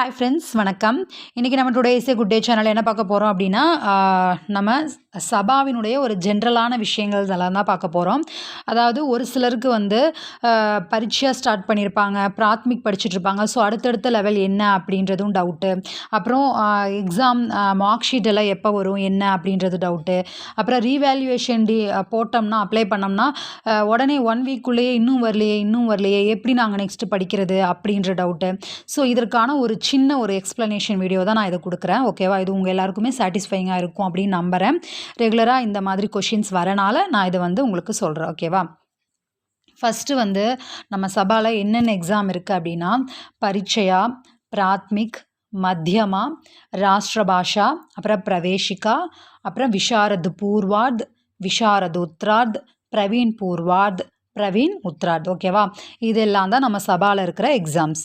Hi friends வணக்கம். இன்றைக்கி நம்ம டுடே இசை குட் டே சேனல் என்ன பார்க்க போகிறோம் அப்படின்னா நம்ம சபாவினுடைய ஒரு ஜென்ரலான விஷயங்கள் இதெல்லாம் தான் பார்க்க போகிறோம் அதாவது ஒரு சிலருக்கு வந்து பரீட்சையாக ஸ்டார்ட் பண்ணியிருப்பாங்க பிராத்மிக் படிச்சுட்டு இருப்பாங்க. ஸோ அடுத்தடுத்த லெவல் என்ன அப்படின்றதும் டவுட்டு அப்புறம் எக்ஸாம் மார்க் ஷீட் எல்லாம் எப்போ வரும் என்ன அப்படின்றது டவுட்டு அப்புறம் ரீவேல்யூவேஷன் டி போட்டோம்னா அப்ளை பண்ணோம்னா உடனே ஒன் வீக்குள்ளேயே இன்னும் வரலையே இன்னும் வரலையே எப்படி நாங்கள் நெக்ஸ்ட் படிக்கிறது அப்படின்ற டவுட்டு ஸோ இதற்கான ஒரு சின்ன ஒரு எக்ஸ்ப்ளனேஷன் வீடியோ தான் நான் இதை கொடுக்குறேன். ஓகேவா இது உங்கள் எல்லாருக்குமே சாட்டிஸ்ஃபைங்காக இருக்கும் அப்படின்னு நம்புகிறேன் ரெகுலராக இந்த மாதிரி கொஷின்ஸ் வரனால நான் இதை வந்து உங்களுக்கு சொல்கிறேன் ஓகேவா ஃபஸ்ட்டு வந்து நம்ம சபாவில் என்னென்ன எக்ஸாம் இருக்குது அப்படின்னா பரீட்சையா பிராத்மிக் மத்தியமா ராஷ்டிரபாஷா அப்புறம் பிரவேஷிகா அப்புறம் விஷாரத் பூர்வார்த் விஷாரத் உத்ராத் பிரவீன் பூர்வார்த் பிரவீன் உத்ராத் ஓகேவா? இதெல்லாம் தான் நம்ம சபாவில் இருக்கிற எக்ஸாம்ஸ்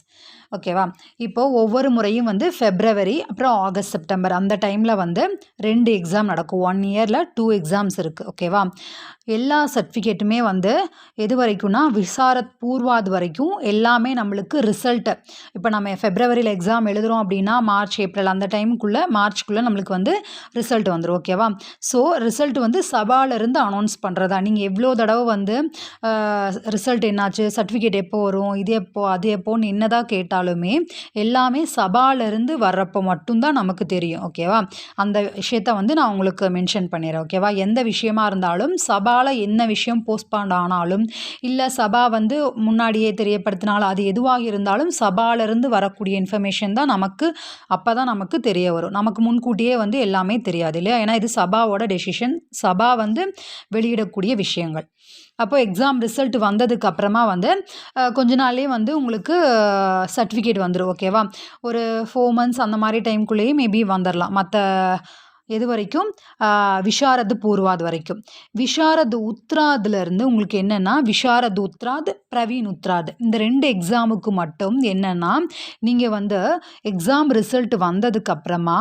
ஓகேவா? இப்போது ஒவ்வொரு முறையும் வந்து ஃபெப்ரவரி அப்புறம் ஆகஸ்ட் செப்டம்பர் அந்த டைமில் வந்து ரெண்டு எக்ஸாம் நடக்கும். ஒன் இயரில் டூ எக்ஸாம்ஸ் இருக்குது ஓகேவா? எல்லா சர்டிஃபிகேட்டுமே வந்து எது வரைக்கும்னா விசாரத் பூர்வாது வரைக்கும் எல்லாமே நம்மளுக்கு ரிசல்ட்டு இப்போ நம்ம ஃபெப்ரவரியில் எக்ஸாம் எழுதுகிறோம் அப்படின்னா மார்ச் ஏப்ரல் அந்த டைமுக்குள்ளே மார்ச்க்குள்ளே நம்மளுக்கு வந்து ரிசல்ட் வந்துடும் ஓகேவா? ஸோ ரிசல்ட் வந்து சபாலேருந்து அனௌன்ஸ் பண்ணுறதா நீங்கள் எவ்வளோ தடவை வந்து ரிசல்ட் என்னாச்சு? சர்டிஃபிகேட் எப்போ வரும்? இது எப்போ? அது எப்போன்னு என்னதான் கேட்டாலுமே எல்லாமே சபாலேருந்து வர்றப்போ மட்டும்தான் நமக்கு தெரியும். ஓகேவா அந்த விஷயத்த வந்து நான் உங்களுக்கு மென்ஷன் பண்ணிடுறேன். ஓகேவா எந்த விஷயமா இருந்தாலும் சபாவில் என்ன விஷயம் போஸ்ட்பாண்ட் ஆனாலும் இல்லை சபா வந்து முன்னாடியே தெரியப்படுத்தினாலும் அது எதுவாக இருந்தாலும் சபாலேருந்து வரக்கூடிய இன்ஃபர்மேஷன் தான் நமக்கு அப்போ தான் நமக்கு தெரிய வரும். நமக்கு முன்கூட்டியே வந்து எல்லாமே தெரியாது இல்லையா? ஏன்னா இது சபாவோட டெசிஷன் சபா வந்து வெளியிடக்கூடிய விஷயங்கள். அப்போ எக்ஸாம் ரிசல்ட் வந்ததுக்கு அப்புறமா வந்து கொஞ்ச நாள்லேயே வந்து உங்களுக்கு சர்டிஃபிகேட் வந்துடும் ஓகேவா ஒரு ஃபோர் மந்த்ஸ் அந்த மாதிரி டைம்குள்ளேயே மேபி வந்துடலாம் மற்ற எது வரைக்கும்? விஷாரது பூர்வாது வரைக்கும். விஷாரது உத்ராதுலேருந்து உங்களுக்கு என்னென்னா விஷாரது உத்ராத் பிரவீன் உத்ராத். இந்த ரெண்டு எக்ஸாமுக்கு மட்டும் என்னென்னா நீங்கள் வந்து எக்ஸாம் ரிசல்ட் வந்ததுக்கப்புறமா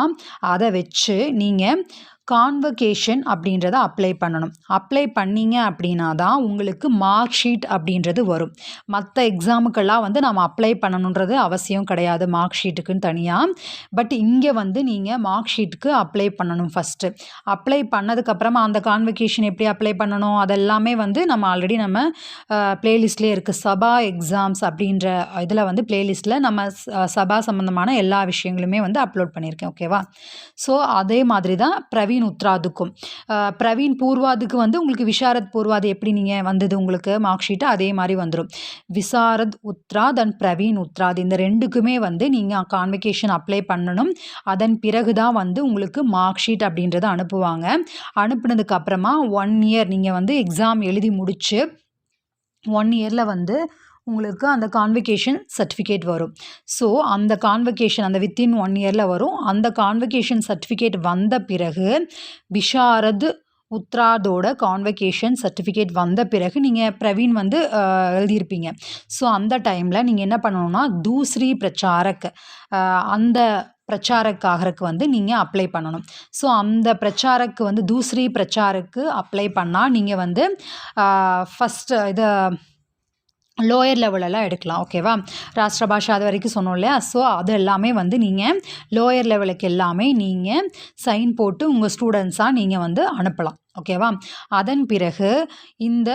அதை வச்சு நீங்கள் கான்வகேஷன் அப்படின்றத அப்ளை பண்ணணும். அப்ளை பண்ணீங்க அப்படின்னா தான் உங்களுக்கு மார்க் ஷீட் அப்படின்றது வரும். மற்ற எக்ஸாமுக்கெல்லாம் வந்து நம்ம அப்ளை பண்ணணுன்றது அவசியம் கிடையாது மார்க் ஷீட்டுக்குன்னு தனியாக பட் இங்கே வந்து நீங்கள் மார்க் ஷீட்டுக்கு அப்ளை பண்ணணும் ஃபஸ்ட்டு அப்ளை பண்ணதுக்கப்புறமா அந்த கான்வகேஷன் எப்படி அப்ளை பண்ணணும்? அதெல்லாமே வந்து நம்ம ஆல்ரெடி நம்ம ப்ளேலிஸ்ட்லேயே இருக்குது சபா எக்ஸாம்ஸ் அப்படின்ற இதில் வந்து ப்ளேலிஸ்ட்டில் நம்ம சபா சம்மந்தமான எல்லா விஷயங்களுமே வந்து அப்லோட் பண்ணியிருக்கேன். ஓகேவா ஸோ அதே மாதிரி தான் பிரவீன் உத்ராதுக்கும். பிரவீன் பூர்வாதுக்கு வந்து உங்களுக்கு விஷாரத் பூர்வாது எப்படி நீங்கள் வந்தது உங்களுக்கு மார்க் ஷீட்டு அதே மாதிரி வந்துடும் விசாரத் உத்ராத் அண்ட் பிரவீன் உத்ராத் இந்த ரெண்டுக்குமே வந்து நீங்கள் கான்வெகேஷன் அப்ளை பண்ணணும். அதன் பிறகு தான் வந்து உங்களுக்கு மார்க் ஷீட் அப்படின்றத அனுப்புவாங்க. அனுப்புனதுக்கு அப்புறமா ஒன் இயர் நீங்கள் வந்து எக்ஸாம் எழுதி முடிச்சு ஒன் இயரில் வந்து உங்களுக்கு அந்த கான்வெகேஷன் சர்டிஃபிகேட் வரும். ஸோ அந்த கான்வெகேஷன் அந்த வித்தின் ஒன் இயரில் வரும். அந்த கான்வெகேஷன் சர்டிஃபிகேட் வந்த பிறகு விஷாரத் உத்ராதோட கான்வெகேஷன் சர்டிஃபிகேட் வந்த பிறகு நீங்கள் பிரவீன் வந்து எழுதியிருப்பீங்க. ஸோ அந்த டைமில் நீங்கள் என்ன பண்ணணும்னா தூஸ்ரீ பிரச்சாரக் அந்த பிரச்சாரக்காகருக்கு வந்து நீங்கள் அப்ளை பண்ணணும். ஸோ அந்த பிரச்சாரக்கு வந்து தூஸ்ரீ பிரச்சாரக்கு அப்ளை பண்ணால் நீங்கள் வந்து ஃபஸ்ட்டு இதை லோயர் லெவலெல்லாம் எடுக்கலாம் ஓகேவா ராஷ்டிர பாஷா அது வரைக்கும் சொன்னோம் இல்லையா? ஸோ அது எல்லாமே வந்து நீங்கள் லோயர் லெவலுக்கு எல்லாமே நீங்கள் சைன் போட்டு உங்கள் ஸ்டூடெண்ட்ஸாக நீங்கள் வந்து அனுப்பலாம் ஓகேவா அதன் பிறகு இந்த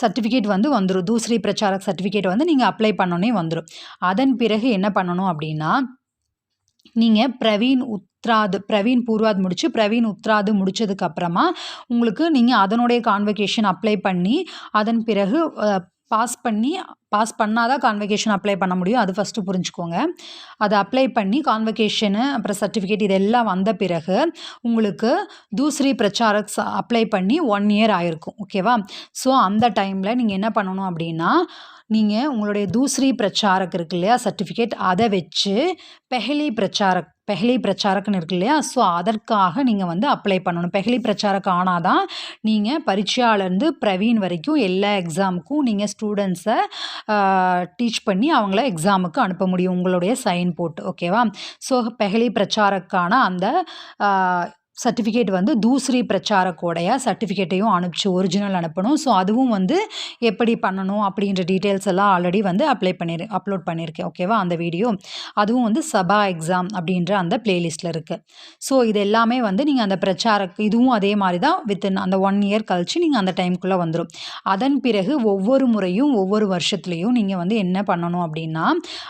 சர்டிஃபிகேட் வந்து வந்துடும் தூசரி பிரச்சாரக் சர்டிஃபிகேட் வந்து நீங்கள் அப்ளை பண்ணோன்னே வந்துடும் அதன் பிறகு என்ன பண்ணணும் அப்படின்னா நீங்கள் பிரவீன் உத்ராது பிரவீன் பூர்வாத் முடிச்சு பிரவீன் உத்ராது முடிச்சதுக்கு அப்புறமா உங்களுக்கு நீங்கள் அதனுடைய கான்வெகேஷன் அப்ளை பண்ணி அதன் பிறகு பாஸ் பண்ணி பாஸ் பண்ணாதான் கான்வெகேஷன் அப்ளை பண்ண முடியும். அது ஃபஸ்ட்டு புரிஞ்சுக்கோங்க. அதை அப்ளை பண்ணி கான்வெகேஷனு அப்புறம் சர்டிஃபிகேட் இதெல்லாம் வந்த பிறகு உங்களுக்கு தூசரி பிரச்சாரக் அப்ளை பண்ணி ஒன் இயர் ஆயிருக்கும். ஓகேவா ஸோ அந்த டைமில் நீங்கள் என்ன பண்ணணும் அப்படின்னா நீங்கள் உங்களுடைய தூசரி பிரச்சாரக் இருக்கு இல்லையா? சர்டிஃபிகேட் அதை வச்சு பெஹலி பிரச்சாரக் பெஹலி பிரச்சாரக்னு இருக்கு இல்லையா? ஸோ அதற்காக நீங்கள் வந்து அப்ளை பண்ணணும். பெஹலி பிரச்சாரக் ஆனால் தான் நீங்கள் பரீட்சையாலேருந்து பிரவீன் வரைக்கும் எல்லா எக்ஸாமுக்கும் நீங்கள் ஸ்டூடெண்ட்ஸை டீச் பண்ணி அவங்கள எக்ஸாமுக்கு அனுப்ப முடியும். உங்களுடைய சைன் போட்டு ஓகேவா ஸோ பெஹலி பிரச்சாரக்கான அந்த சர்டிஃபிகேட் வந்து தூசரி பிரச்சாரக்கோடைய சர்டிஃபிகேட்டையும் அனுப்பிச்சு ஒரிஜினல் அனுப்பணும். ஸோ அதுவும் வந்து எப்படி பண்ணணும் அப்படின்ற டீட்டெயில்ஸ் எல்லாம் ஆல்ரெடி வந்து அப்ளை பண்ணிரு அப்லோட் பண்ணியிருக்கேன் ஓகேவா அந்த வீடியோ அதுவும் வந்து சபா எக்ஸாம் அப்படின்ற அந்த பிளேலிஸ்ட்டில் இருக்குது ஸோ இது எல்லாமே வந்து நீங்கள் அந்த பிரச்சார இதுவும் அதே மாதிரி தான் வித்தின் அந்த ஒன் இயர் கழித்து நீங்கள் அந்த டைம்குள்ளே வந்துடும் அதன் பிறகு ஒவ்வொரு முறையும் ஒவ்வொரு வருஷத்துலேயும் நீங்கள் வந்து என்ன பண்ணணும் அப்படின்னா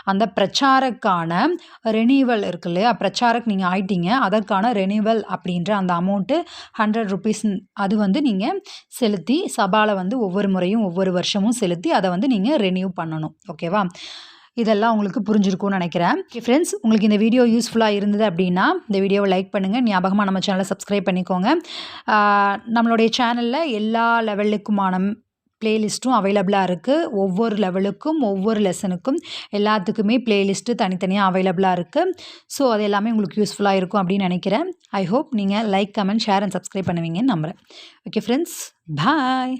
அந்த பிரச்சாரக்கான ரெனியூவல் இருக்கு இல்லையா பிரச்சாரக் நீங்கள் ஆயிட்டீங்க. அதற்கான ரெனியூவல் அப்படின்ற அந்த அமௌண்ட்டு ஹண்ட்ரட் ருபீஸ் அது வந்து நீங்கள் செலுத்தி சபாவில் வந்து ஒவ்வொரு முறையும் ஒவ்வொரு வருஷமும் செலுத்தி அதை வந்து நீங்கள் ரெனியூ பண்ணணும். ஓகேவா இதெல்லாம் உங்களுக்கு புரிஞ்சிருக்கும்னு நினைக்கிறேன். ஃப்ரெண்ட்ஸ் உங்களுக்கு இந்த வீடியோ யூஸ்ஃபுல்லாக இருந்தது அப்படின்னா இந்த வீடியோவை லைக் பண்ணுங்கள் ஞாபகமாக நம்ம சேனலை சப்ஸ்கிரைப் பண்ணிக்கோங்க. நம்மளுடைய சேனலில் எல்லா லெவலுக்குமான பிளேலிஸ்ட்டும் அவைலபிளாக இருக்குது ஒவ்வொரு லெவலுக்கும் ஒவ்வொரு லெசனுக்கும் எல்லாத்துக்குமே பிளேலிஸ்ட்டு தனித்தனியாக அவைலபிளாக இருக்குது ஸோ அது எல்லாமே உங்களுக்கு யூஸ்ஃபுல்லாக இருக்கும் அப்படின்னு நினைக்கிறேன். ஐ ஹோப் நீங்கள் like comment share and subscribe பண்ணுவீங்கன்னு நம்புகிறேன் ஓகே ஃப்ரெண்ட்ஸ் பாய்